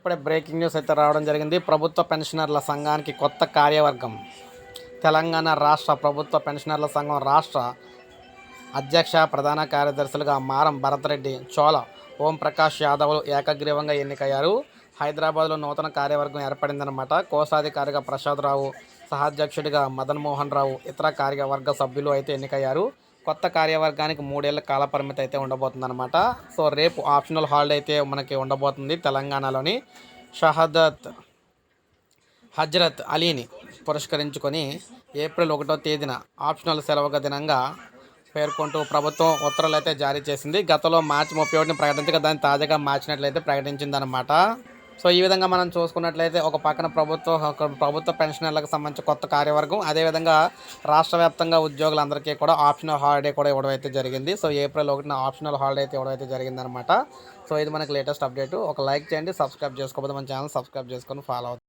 ఇప్పుడే breaking news అయితే రావడం జరిగింది. ప్రభుత్వ పెన్షనర్ల సంఘానికి కొత్త కార్యవర్గం. తెలంగాణ రాష్ట్ర ప్రభుత్వ పెన్షనర్ల సంఘం రాష్ట్ర అధ్యక్ష ప్రధాన కార్యదర్శులుగా మారం భరత్రెడ్డి చోళ ఓంప్రకాష్ యాదవ్లు ఏకగ్రీవంగా ఎన్నికయ్యారు. హైదరాబాద్లో నూతన కార్యవర్గం ఏర్పడిందనమాట కోశాధికారిగా ప్రసాద్ రావు సహాధ్యక్షుడిగా మదన్ మోహన్ రావు ఇతర కార్యవర్గ సభ్యులు అయితే ఎన్నికయ్యారు. కొత్త కార్యవర్గానికి మూడేళ్ళ కాల పరిమితి అయితే ఉండబోతుందన్నమాట. సో రేపు ఆప్షనల్ హాలిడే అయితే మనకి ఉండబోతుంది తెలంగాణలోని షహదత్ హజ్రత్ అలీని పురస్కరించుకొని ఏప్రిల్ ఒకటో తేదీన ఆప్షనల్ సెలవుగా దినంగా పేర్కొంటూ ప్రభుత్వం ఉత్తర్వులు అయితే జారీ చేసింది. గతంలో మార్చి ముప్పై ఒకటిని ప్రకటించగా దాన్ని తాజాగా మార్చినట్లయితే ప్రకటించిందనమాట సో ఈ విధంగా మనం చూసుకున్నట్లయితే ఒక పక్కన ప్రభుత్వ ఒక ప్రభుత్వ పెన్షనర్లకు సంబంధించి కొత్త కార్యవర్గం అదేవిధంగా రాష్ట్ర వ్యాప్తంగా ఉద్యోగులందరికీ కూడా ఆప్షనల్ హాలిడే కూడా ఇవ్వడం అయితే జరిగింది. సో ఏప్రిల్ ఒకటిన ఆప్షనల్ హాలిడే అయితే ఇవ్వడం అయితే జరిగిందనమాట సో ఇది మనకి లేటెస్ట్ అప్డేట్. ఒక లైక్ చేయండి సబ్స్క్రైబ్ చేసుకోకపోతే మన ఛానల్ సబ్స్క్రైబ్ చేసుకొని ఫాలో అవుతుంది